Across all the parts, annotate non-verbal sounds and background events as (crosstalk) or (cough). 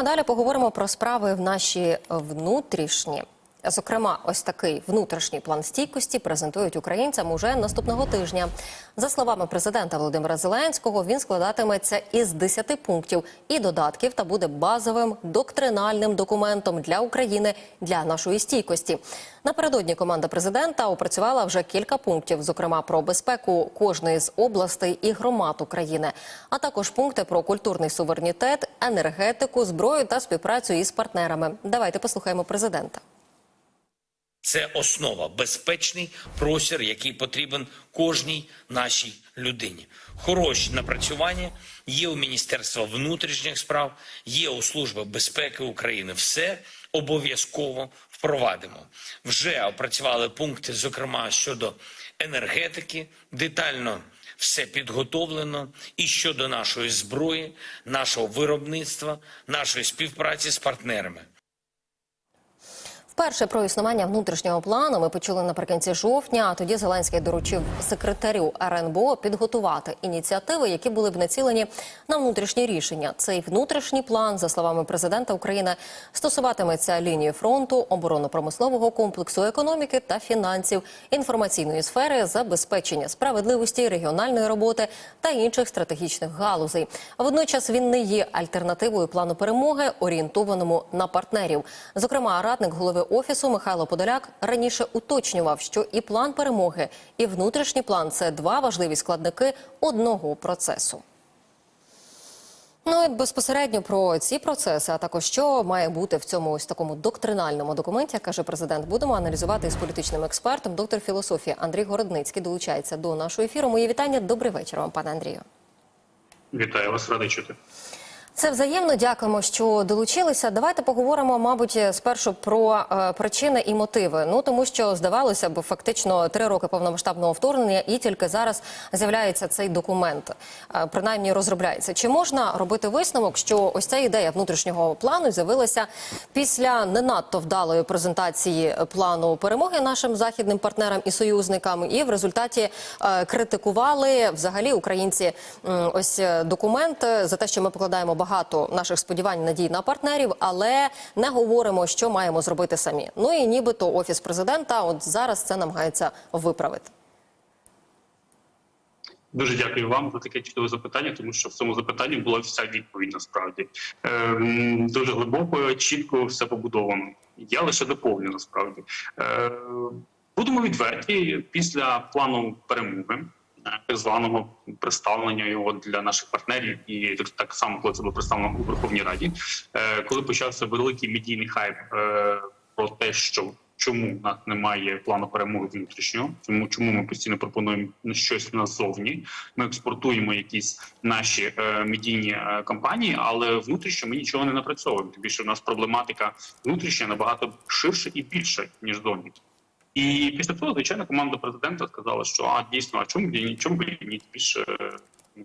а далі поговоримо про справи в наші внутрішні. Зокрема, ось такий внутрішній план стійкості презентують українцям уже наступного тижня. За словами президента Володимира Зеленського, він складатиметься із 10 пунктів і додатків та буде базовим доктринальним документом для України для нашої стійкості. Напередодні команда президента опрацювала вже кілька пунктів, зокрема про безпеку кожної з областей і громад України, а також пункти про культурний суверенітет, енергетику, зброю та співпрацю із партнерами. Давайте послухаємо президента. Це основа, безпечний простір, який потрібен кожній нашій людині. Хороші напрацювання є у Міністерства внутрішніх справ, є у Служби безпеки України. Все обов'язково впровадимо. Вже опрацювали пункти, зокрема щодо енергетики, детально все підготовлено і щодо нашої зброї, нашого виробництва, нашої співпраці з партнерами. Вперше про існування внутрішнього плану ми почули наприкінці жовтня. А тоді Зеленський доручив секретарю РНБО підготувати ініціативи, які були б націлені на внутрішні рішення. Цей внутрішній план, за словами президента України, стосуватиметься лінії фронту, оборонно-промислового комплексу, економіки та фінансів, інформаційної сфери, забезпечення справедливості, регіональної роботи та інших стратегічних галузей. Водночас він не є альтернативою плану перемоги, орієнтованому на партнерів. Зокрема, радник голови офісу Михайло Подоляк раніше уточнював, що і план перемоги, і внутрішній план це два важливі складники одного процесу. Ну і безпосередньо про ці процеси, а також що має бути в цьому ось такому доктринальному документі, каже президент. Будемо аналізувати із політичним експертом. Доктор філософії Андрій Городницький долучається до нашого ефіру. Мої вітання. Добрий вечір вам, пане Андрію. Вітаю вас, радий чути. Це взаємно. Дякуємо, що долучилися. Давайте поговоримо, мабуть, спершу про е, причини і мотиви. Ну тому що здавалося б, фактично три роки повномасштабного вторгнення, і тільки зараз з'являється цей документ, е, принаймні розробляється. Чи можна робити висновок, що ось ця ідея внутрішнього плану з'явилася після не надто вдалої презентації плану перемоги нашим західним партнерам і союзникам, і в результаті е, критикували взагалі українці м, ось е, документ е, за те, що ми покладаємо багато наших сподівань надій на партнерів, але не говоримо, що маємо зробити самі. Ну і нібито офіс президента, от зараз це намагається виправити. Дуже дякую вам за таке чудове запитання, тому що в цьому запитанні була вся відповідь насправді ем, дуже глибоко, чітко все побудовано. Я лише доповню насправді. Е, будемо відверті після плану перемоги. Так званого представлення його для наших партнерів, і так, само, коли це було представлено у Верховній Раді, е, коли почався великий медійний хайп е, про те, що чому в нас немає плану перемоги внутрішнього, чому чому ми постійно пропонуємо щось назовні. Ми експортуємо якісь наші е, медійні кампанії, але внутрішньо ми нічого не напрацьовуємо. Тим більше у нас проблематика внутрішня набагато ширша і більша ніж зовні. І після того, звичайно, команда президента сказала, що а дійсно, а чому б чому б ні більше ну,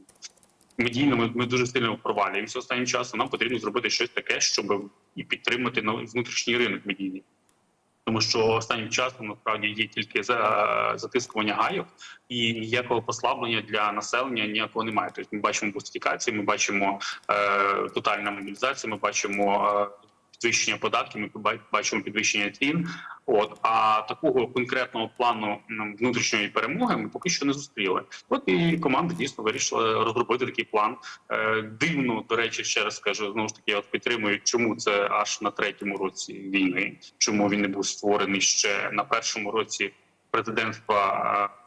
медійно ми, ми дуже сильно провалюємося останнім часом. Нам потрібно зробити щось таке, щоб і підтримати внутрішній ринок медійний. Тому що останнім часом насправді є тільки за затискування гайок і ніякого послаблення для населення ніякого немає. Тобто ми бачимо бустифікації, ми бачимо е, тотальну мобілізацію, ми бачимо е, підвищення податків, ми ба- бачимо підвищення цін. От а такого конкретного плану внутрішньої перемоги ми поки що не зустріли. От і команда дійсно вирішила розробити такий план. Е, дивно, до речі, ще раз скажу, знову ж таки, от підтримую, чому це аж на третьому році війни, чому він не був створений ще на першому році президентства.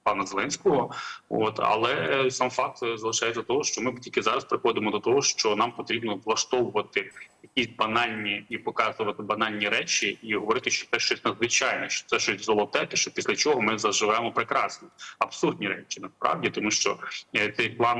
Е, Пана Зеленського, от але сам факт залишається того, що ми тільки зараз приходимо до того, що нам потрібно влаштовувати якісь банальні і показувати банальні речі, і говорити, що це щось надзвичайне, що це щось золоте, те, що після чого ми заживемо прекрасно. Абсурдні речі насправді, тому що е, цей план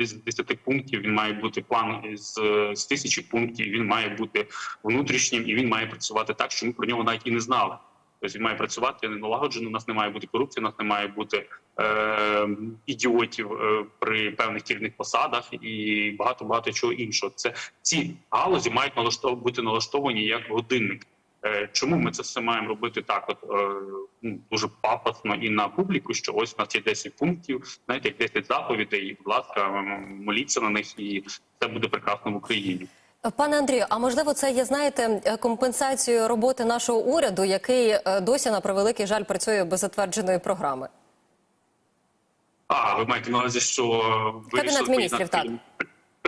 е, з 10 пунктів він має бути план з, е, з тисячі пунктів. Він має бути внутрішнім і він має працювати так, що ми про нього навіть і не знали. Тобто він має працювати налагоджено. У нас не має бути корупції, у нас не має бути е, ідіотів е, при певних керівних посадах і багато багато чого іншого. Це ці галузі мають налаштов бути налаштовані як годинник. Е, чому ми це все маємо робити так? От е, ну, дуже пафосно і на публіку, що ось у нас є 10 пунктів, знаєте, як 10 заповідей, і будь ласка, моліться на них, і це буде прекрасно в Україні. Пане Андрію, а можливо, це є знаєте компенсацією роботи нашого уряду, який е, досі на превеликий жаль працює без затвердженої програми? А, ви маєте на увазі, що Кабінет міністрів, так.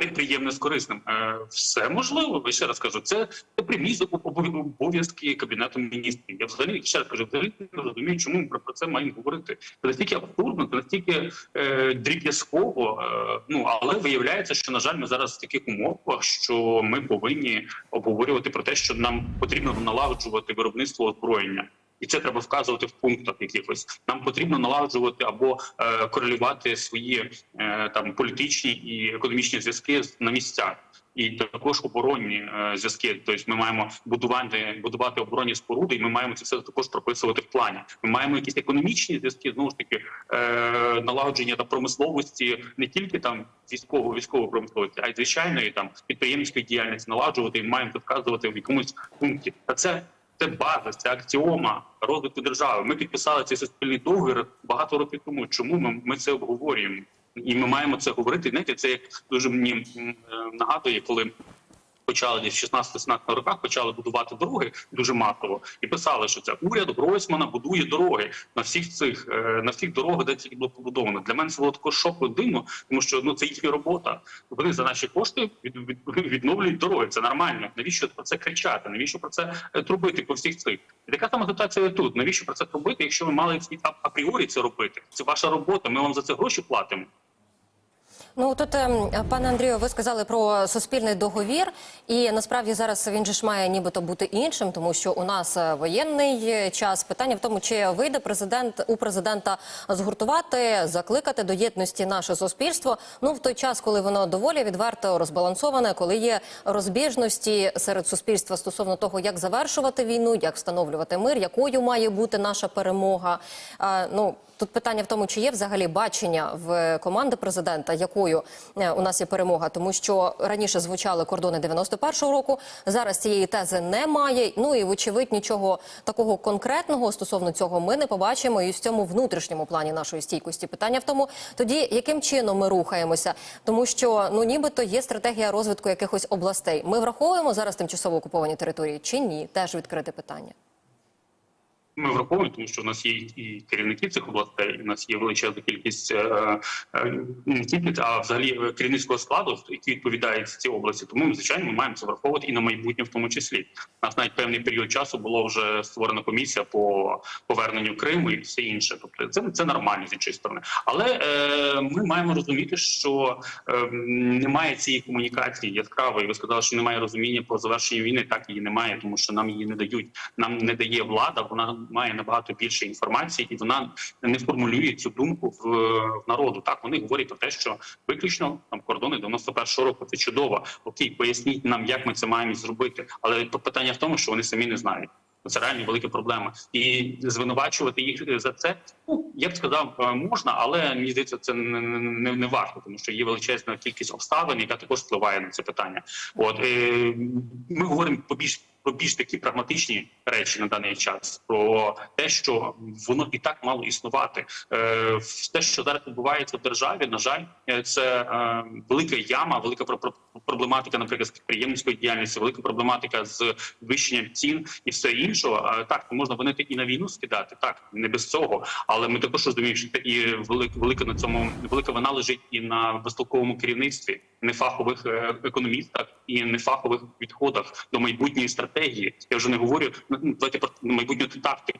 Приємне з корисним. Е, Все можливо. Я ще раз кажу, це, прямі обов- обов'язки кабінету міністрів. Я взагалі ще раз кажу, взагалі не розумію, чому ми про це маємо говорити. Це настільки абсурдно, це настільки е, дріб'язково. Е, ну але виявляється, що на жаль, ми зараз в таких умовах, що ми повинні обговорювати про те, що нам потрібно налагоджувати виробництво озброєння. І це треба вказувати в пунктах якихось. Нам потрібно налагоджувати або е, корелювати свої е, там політичні і економічні зв'язки на місцях. І також оборонні е, зв'язки. Тобто ми маємо будувати будувати оборонні споруди, і ми маємо це все також прописувати в плані. Ми маємо якісь економічні зв'язки, знову ж таки е, налагодження та промисловості не тільки там військово військової промисловості, а й звичайної там підприємницької діяльності налагоджувати і маємо це вказувати в якомусь пункті. Та це це база, це аксіома розвитку держави. Ми підписали цей суспільний договір багато років тому. Чому ми, ми це обговорюємо? І ми маємо це говорити. Знаєте, це як дуже мені е, нагадує, коли почали десь в 16-17 роках почали будувати дороги дуже масово і писали, що це уряд Гройсмана будує дороги на всіх цих е, на всіх дорогах, де тільки було побудовано. Для мене це було також шоку дивно, тому що ну це їхня робота. Вони за наші кошти від, від, (laughs) відновлюють дороги. Це нормально. Навіщо про це кричати? Навіщо про це е, трубити по всіх цих? І така сама ситуація тут. Навіщо про це трубити? Якщо ви мали апріорі це робити? Це ваша робота. Ми вам за це гроші платимо. Ну тут, ем, пане Андрію, ви сказали про суспільний договір, і насправді зараз він же ж має нібито бути іншим, тому що у нас е, воєнний час. Питання в тому, чи вийде президент у президента згуртувати, закликати до єдності наше суспільство. Ну в той час, коли воно доволі відверто розбалансоване, коли є розбіжності серед суспільства стосовно того, як завершувати війну, як встановлювати мир, якою має бути наша перемога. Е, ну Тут питання в тому, чи є взагалі бачення в команди президента, якою е, у нас є перемога, тому що раніше звучали кордони 91-го року. Зараз цієї тези немає. Ну і вочевидь нічого такого конкретного стосовно цього ми не побачимо і в цьому внутрішньому плані нашої стійкості. Питання в тому, тоді яким чином ми рухаємося, тому що ну нібито є стратегія розвитку якихось областей. Ми враховуємо зараз тимчасово окуповані території чи ні? Теж відкрите питання. Ми враховуємо, тому що в нас є і керівники цих областей, і в нас є величезна кількість е, е, тільки а взагалі е, керівницького складу, який відповідає за ці області. Тому звичайно ми маємо це враховувати і на майбутнє, в тому числі. У нас навіть певний період часу було вже створена комісія по поверненню Криму і все інше. Тобто це це нормально з іншої сторони. Але е, ми маємо розуміти, що е, немає цієї комунікації яскравої. Ви сказали, що немає розуміння про завершення війни. Так її немає, тому що нам її не дають. Нам не дає влада. Вона має набагато більше інформації, і вона не формулює цю думку в, в народу. Так вони говорять про те, що виключно там кордони 91-го року це чудово. Окей, поясніть нам, як ми це маємо зробити. Але питання в тому, що вони самі не знають. Це реально велика проблема, і звинувачувати їх за це. Ну я б сказав, е, можна, але мені здається, це не, не, не варто, тому що є величезна кількість обставин, яка також впливає на це питання. От е, ми говоримо по більш про більш такі прагматичні речі на даний час, про те, що воно і так мало існувати. Е, те, що зараз відбувається в державі, на жаль, е, це е, велика яма, велика про- про- проблематика, наприклад, з підприємницької діяльності, велика проблематика з вищенням цін і все іншого. Е, Так, можна винити і на війну скидати, так не без цього. Але ми також розуміємо, що і велика, велика на цьому велика вина лежить і на безтолковому керівництві, нефахових е, економістах і нефахових підходах до майбутньої стратегії. Я вже не говорю ну, давайте про майбутню тактику.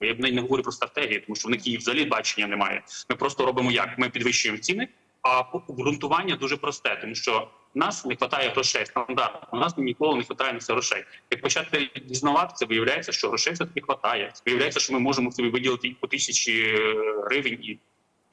Я б не говорю про стратегію, тому що в них її взагалі бачення немає. Ми просто робимо як ми підвищуємо ціни. А обґрунтування дуже просте, тому що нас не вистачає грошей. Стандарт у нас ніколи не вистачає на це грошей. Як почати дізнаватися, виявляється, що грошей все таки вистачає. Виявляється, що ми можемо собі виділити і по тисячі е, гривень і.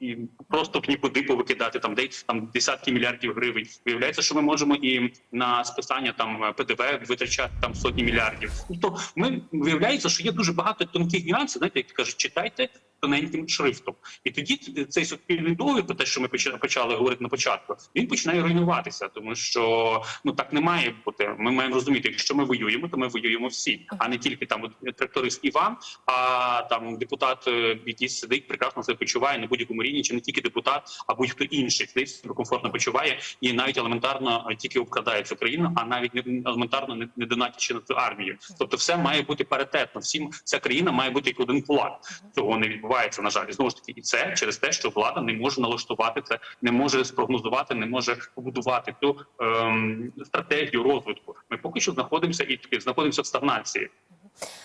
І просто в нікуди повикидати там десь там десятки мільярдів гривень. Виявляється, що ми можемо і на списання там ПДВ витрачати там сотні мільярдів. Тобто, ми виявляється, що є дуже багато тонких нюансів. Знаєте, як кажуть, читайте тоненьким шрифтом. І тоді цей суспільний договір, про те, що ми почали, говорити на початку, він починає руйнуватися, тому що ну так не має бути. Ми маємо розуміти, якщо ми воюємо, то ми воюємо всі, а не тільки там от, тракторист Іван, а там депутат, е, який сидить, прекрасно себе почуває на будь-якому рівні, чи не тільки депутат, а будь-хто інший сидить себе комфортно почуває і навіть елементарно е, тільки обкрадає цю країну, а навіть не елементарно не, не донатячи на цю армію. Тобто, все має бути паритетно. Всім вся країна має бути як один кулак. Цього не відбувається на жаль. І знову ж таки, і це через те, що влада не може налаштувати це, не може спрогнозувати, не може побудувати ту ем, стратегію розвитку. Ми поки що знаходимося і таки знаходимося в стагнації.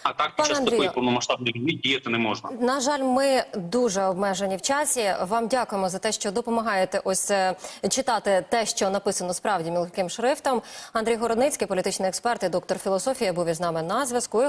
А так під час такої повномасштабної війни діяти не можна. На жаль, ми дуже обмежені в часі. Вам дякуємо за те, що допомагаєте ось е, читати те, що написано справді мілким шрифтом. Андрій Городницький, політичний експерт і доктор філософії, був із нами на зв'язку.